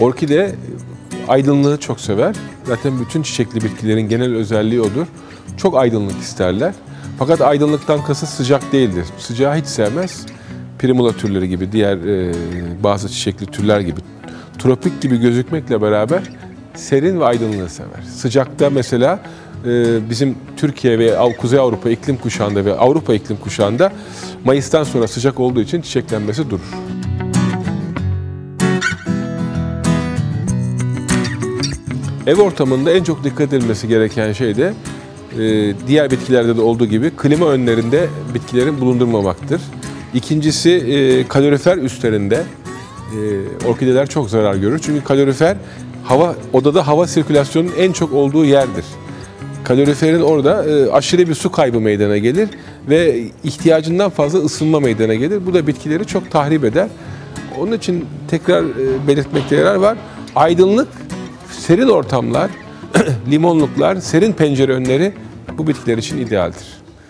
Orkide aydınlığı çok sever. Zaten bütün çiçekli bitkilerin genel özelliği odur. Çok aydınlık isterler. Fakat aydınlıktan kasıt sıcak değildir. Sıcağı hiç sevmez. Primula türleri gibi, diğer e, bazı çiçekli türler gibi tropik gibi gözükmekle beraber serin ve aydınlığı sever. Sıcakta mesela e, bizim Türkiye ve Kuzey Avrupa iklim kuşağında ve Avrupa iklim kuşağında Mayıs'tan sonra sıcak olduğu için çiçeklenmesi durur. Ev ortamında en çok dikkat edilmesi gereken şey de e, diğer bitkilerde de olduğu gibi klima önlerinde bitkilerin bulundurmamaktır. İkincisi e, kalorifer üstlerinde e, orkideler çok zarar görür. Çünkü kalorifer hava odada hava sirkülasyonunun en çok olduğu yerdir. Kaloriferin orada e, aşırı bir su kaybı meydana gelir ve ihtiyacından fazla ısınma meydana gelir. Bu da bitkileri çok tahrip eder. Onun için tekrar e, belirtmekte yarar var. Aydınlık, serin ortamlar, limonluklar, serin pencere önleri bu bitkiler için idealdir.